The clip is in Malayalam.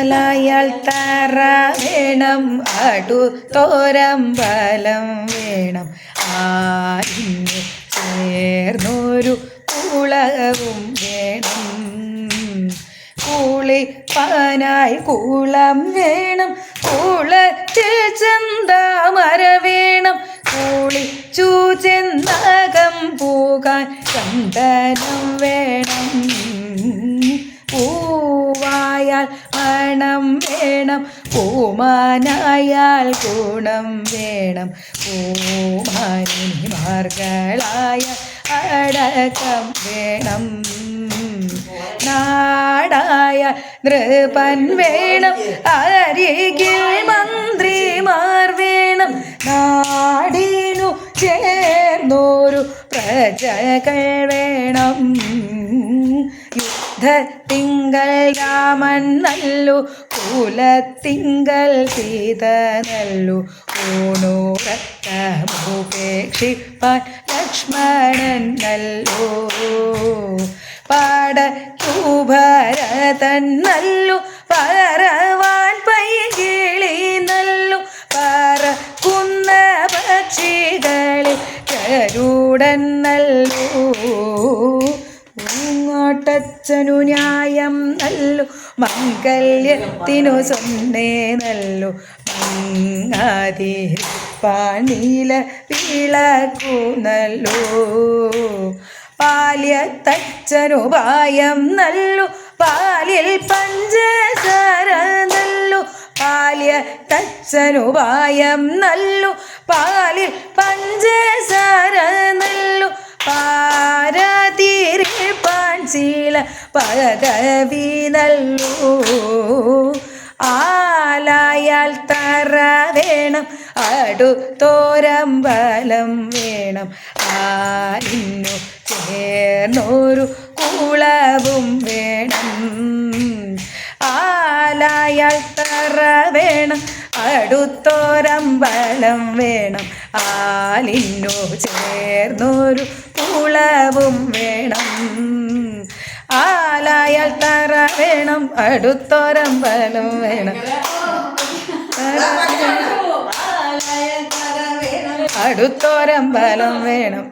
ആലായാൽ തറ വേണം അടു തോരമ്പലം വേണം. ആ ഇന്ന് ചേർന്നൊരു കുളവും വേണം. കുളിപ്പാനായി കുളം വേണം. കുളത്തിൽ ചെന്താമര വേണം. കുളിച്ചു ചെന്നകം പോകാൻ ചന്ദനം വേണം. മണം വേണം. പൂമാനായാൽ ഗുണം വേണം. പൂമാനിമാർകളായ അടക്കം വേണം. നാടായ നൃപൻ വേണം. അരികിൽ മന്ത്രിമാർ വേണം. നാടിനു ചേർന്നൊരു പ്രജകൾ വേണം. യുദ്ധത്തിങ്കൽ രാമൻ നല്ലു കുലത്തിങ്കൽ സീത നല്ലു ഊണൂറത്തമുപേക്ഷിപ്പാൻ ലക്ഷ്മണൻ നല്ലു. പാടൂഭരതൻ നല്ലു പറവാൻ പൈകിളി നല്ലു. പറക്കുന്ന പക്ഷികളിൽ കരൂടൻ നല്ലു. ൂങ്ങോട്ടച്ഛനു ന്യായം നല്ലു. മംഗല്യത്തിനു സ്വന്തേ നല്ലു. മങ്ങാതിരിപ്പാണീല വിളക്കു നല്ലു. പാല്യത്തച്ഛനുപായം നല്ലു. പാലിൽ പഞ്ചസാര നല്ലു. പാല്യത്തച്ഛനുപായം നല്ലു. പാലിൽ പഞ്ചസാര ശീല പദവി നല്ലു. ആലായാൽ തറ വേണം അടുത്തോരമ്പലം വേണം. ആലിന്നു ചേർന്നൊരു കുളവും വേണം. ആലായാൽ തറ വേണം അടുത്തോരം ബലം വേണം. ആലിന്നു ചേർന്നൊരു കുളവും വേണം. വേണം അടുത്തോരമ്പലം വേണം അടുത്തോരമ്പലം വേണം